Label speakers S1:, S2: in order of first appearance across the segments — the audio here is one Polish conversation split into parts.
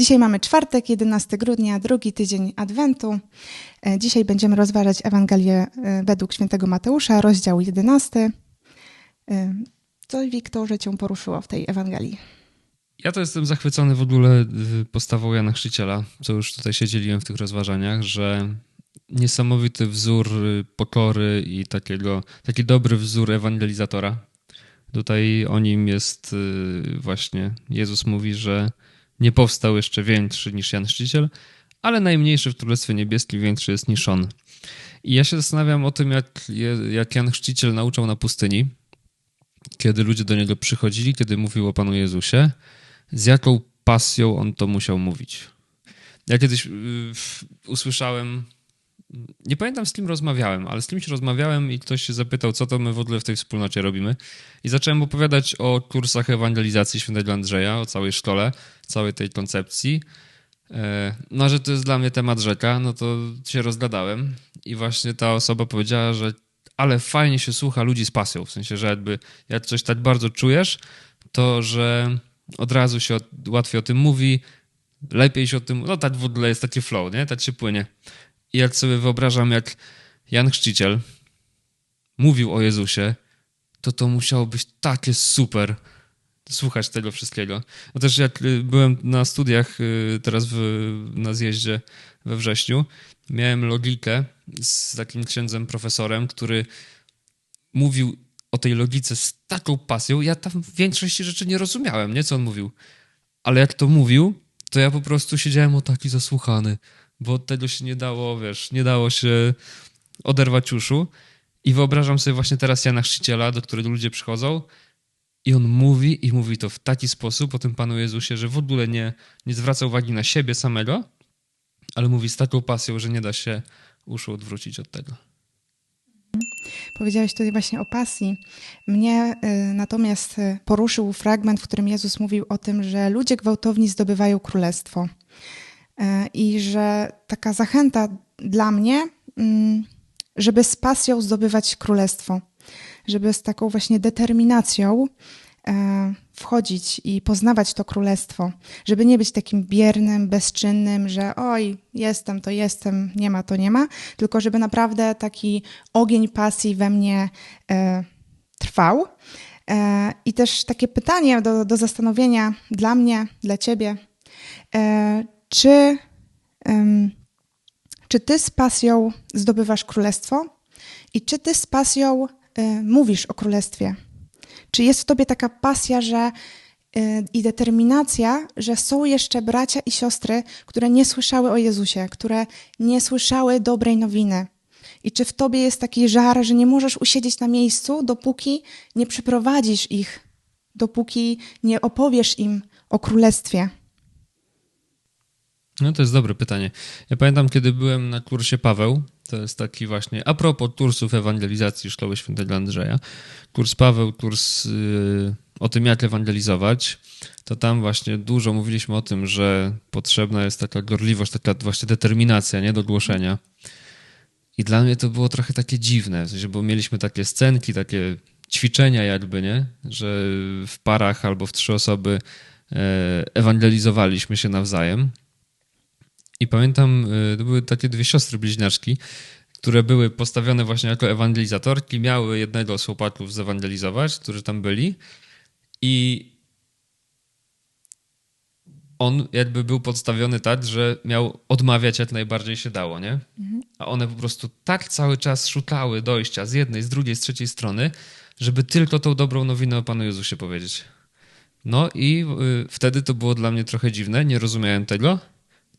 S1: Dzisiaj mamy czwartek, 11 grudnia, drugi tydzień Adwentu. E, dzisiaj będziemy rozważać Ewangelię e, według świętego Mateusza, rozdział 11. E, co, Wiktorze, cię poruszyło w tej Ewangelii?
S2: Ja to jestem zachwycony w ogóle postawą Jana Chrzciciela, co już tutaj się dzieliłem w tych rozważaniach, że niesamowity wzór pokory i takiego, taki dobry wzór ewangelizatora. Tutaj o nim jest właśnie, Jezus mówi, że nie powstał jeszcze większy niż Jan Chrzciciel, ale najmniejszy w Królestwie Niebieskim większy jest niż on. I ja się zastanawiam o tym, jak, jak Jan Chrzciciel nauczał na pustyni, kiedy ludzie do niego przychodzili, kiedy mówił o Panu Jezusie, z jaką pasją on to musiał mówić. Ja kiedyś yy, usłyszałem nie pamiętam z kim rozmawiałem, ale z kimś rozmawiałem i ktoś się zapytał, co to my w ogóle w tej wspólnocie robimy. I zacząłem opowiadać o kursach ewangelizacji świętego Andrzeja, o całej szkole, całej tej koncepcji. E, no, że to jest dla mnie temat rzeka, no to się rozgadałem i właśnie ta osoba powiedziała, że ale fajnie się słucha ludzi z pasją, w sensie, że jakby jak coś tak bardzo czujesz, to że od razu się łatwiej o tym mówi, lepiej się o tym, no tak w ogóle jest taki flow, nie? Tak się płynie. I jak sobie wyobrażam, jak Jan Chrzciciel mówił o Jezusie, to to musiało być takie super słuchać tego wszystkiego. No też jak y, byłem na studiach y, teraz w, na zjeździe we wrześniu, miałem logikę z takim księdzem profesorem, który mówił o tej logice z taką pasją. Ja tam większości rzeczy nie rozumiałem, nie co on mówił. Ale jak to mówił, to ja po prostu siedziałem o taki zasłuchany bo tego się nie dało, wiesz, nie dało się oderwać uszu. I wyobrażam sobie właśnie teraz Jana Chrzciciela, do którego ludzie przychodzą i on mówi i mówi to w taki sposób o tym Panu Jezusie, że w ogóle nie, nie zwraca uwagi na siebie samego, ale mówi z taką pasją, że nie da się uszu odwrócić od tego.
S1: Powiedziałeś tutaj właśnie o pasji. Mnie y, natomiast y, poruszył fragment, w którym Jezus mówił o tym, że ludzie gwałtowni zdobywają królestwo. E, i że taka zachęta dla mnie, mm, żeby z pasją zdobywać królestwo, żeby z taką właśnie determinacją e, wchodzić i poznawać to królestwo, żeby nie być takim biernym, bezczynnym, że oj, jestem, to jestem, nie ma, to nie ma, tylko żeby naprawdę taki ogień pasji we mnie e, trwał. I też takie pytanie do, do zastanowienia dla mnie, dla ciebie czy, um, czy ty z pasją zdobywasz królestwo i czy ty z pasją y, mówisz o królestwie? Czy jest w tobie taka pasja, że y, i determinacja, że są jeszcze bracia i siostry, które nie słyszały o Jezusie, które nie słyszały dobrej nowiny? I czy w tobie jest taki żar, że nie możesz usiedzieć na miejscu, dopóki nie przyprowadzisz ich, dopóki nie opowiesz im o królestwie?
S2: No to jest dobre pytanie. Ja pamiętam, kiedy byłem na kursie Paweł, to jest taki właśnie, a propos kursów ewangelizacji Szkoły Świętego Andrzeja, kurs Paweł, kurs yy, o tym, jak ewangelizować, to tam właśnie dużo mówiliśmy o tym, że potrzebna jest taka gorliwość, taka właśnie determinacja, nie, do głoszenia. I dla mnie to było trochę takie dziwne, w sensie, bo mieliśmy takie scenki, takie ćwiczenia jakby, nie, że w parach albo w trzy osoby e, ewangelizowaliśmy się nawzajem. I pamiętam, y, to były takie dwie siostry bliźniaczki, które były postawione właśnie jako ewangelizatorki, miały jednego z chłopaków zewangelizować, którzy tam byli i on jakby był podstawiony tak, że miał odmawiać jak najbardziej się dało, nie? Mhm. A one po prostu tak cały czas szukały dojścia z jednej, z drugiej, z trzeciej strony, żeby tylko tą dobrą nowinę o Panu Jezusie powiedzieć. No i y, wtedy to było dla mnie trochę dziwne, nie rozumiałem tego,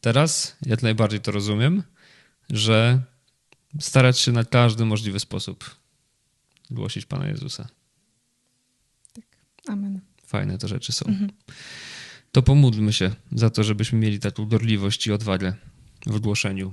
S2: Teraz jak najbardziej to rozumiem, że starać się na każdy możliwy sposób głosić Pana Jezusa.
S1: Tak, amen.
S2: Fajne to rzeczy są. Mhm. To pomódlmy się za to, żebyśmy mieli taką gorliwość i odwagę w głoszeniu.